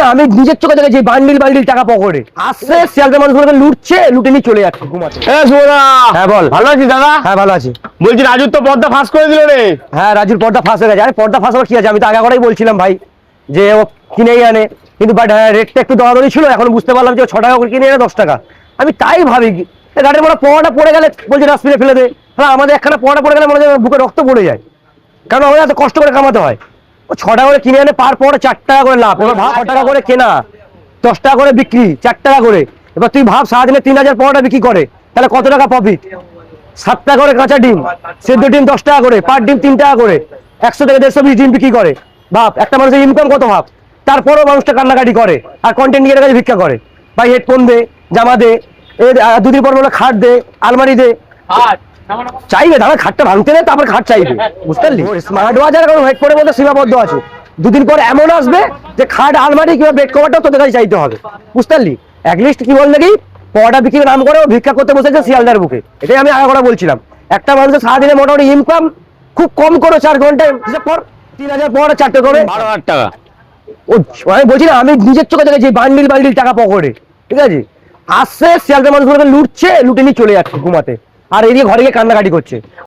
না আমি নিজের চোখে দেখেছি বান্ডিল বান্ডিল টাকা পকেটে। আসছে। শিয়ালদের মানুষগুলোকে লুটছে লুটে নিয়ে চলে যাচ্ছে। ঘুমাতে। হ্যাঁ সুমনা। হ্যাঁ বল। ভালো আছিস দাদা? হ্যাঁ ভালো আছি। বলছি রাজুর তো পর্দা ফাঁস করে দিল রে। হ্যাঁ রাজুর পর্দা ফাঁস হয়ে গেছে। আরে পর্দা ফাঁস আবার কি আছে? আমি তো আগে করেই বলছিলাম ভাই যে ও কিনেই আনে। কিন্তু বাট রেটটা একটু দরাদরি ছিল এখন বুঝতে পারলাম যে ও ছ টাকা করে কিনে এনে দশ টাকা। আমি তাই ভাবি গাড়ির মনে পোয়াটা পড়ে গেলে বলছে ডাস্টবিনে ফেলে দে। হ্যাঁ আমাদের একখানা পোয়াটা পড়ে গেলে মনে হয় বুকে রক্ত পড়ে যায়। কারণ আমাদের এত কষ্ট করে কামাতে হয়। ও ছ টাকা করে কিনে এনে পার পরে চার টাকা করে লাভ। এবার ভাব টাকা করে কেনা, দশ টাকা করে বিক্রি, চার টাকা করে। এবার তুই ভাব সারা সারাদিনে তিন হাজার পরোটা বিক্রি করে, তাহলে কত টাকা প্রফিট সাত টাকা করে কাঁচা ডিম, সেদ্ধ ডিম দশ টাকা করে পার ডিম তিন টাকা করে, একশো থেকে দেড়শো পিস ডিম বিক্রি করে। ভাব, একটা মানুষের ইনকাম কত ভাব? তারপরেও মানুষটা কান্নাকাটি করে, আর কন্টেন্ট নিয়ে কাছে ভিক্ষা করে। ভাই হেডফোন দে, জামা দে দুদিন পর বলে খাট দে, আলমারি দে। চাইবে দাদা খাটটা ভাঙতে নেই তারপর খাট চাইবে। বুঝতে পারলি? স্মার্ট। ওয়াচ আর হেড করে বলতে সীমাবদ্ধ আছে। দুদিন পর এমন আসবে যে খাট আলমারি কিংবা বেড কভারটাও তোদের কাছে চাইতে হবে। বুঝতে পারলি? অ্যাটলিস্ট কি বললে কি? পড়াটা বিক্রি নাম করে ও ভিক্ষা করতে বসেছে শিয়ালদার বুকে। এটাই আমি আগে কথা বলছিলাম। একটা মানুষের সারাদিনে মোটামুটি ইনকাম খুব কম করে চার ঘন্টায় পর তিন হাজার পর চারটে করে। বারো হাজার টাকা। ও আমি বলছি না আমি নিজের চোখে দেখেছি বান্ডিল বান্ডিল টাকা পকেটে। ঠিক আছে? আসছে শিয়ালদার মানুষগুলোকে লুটছে লুটে নিয়ে চলে যাচ্ছে ঘুমাতে। আর এদিকে ঘরে গিয়ে কান্নাকাটি করছে।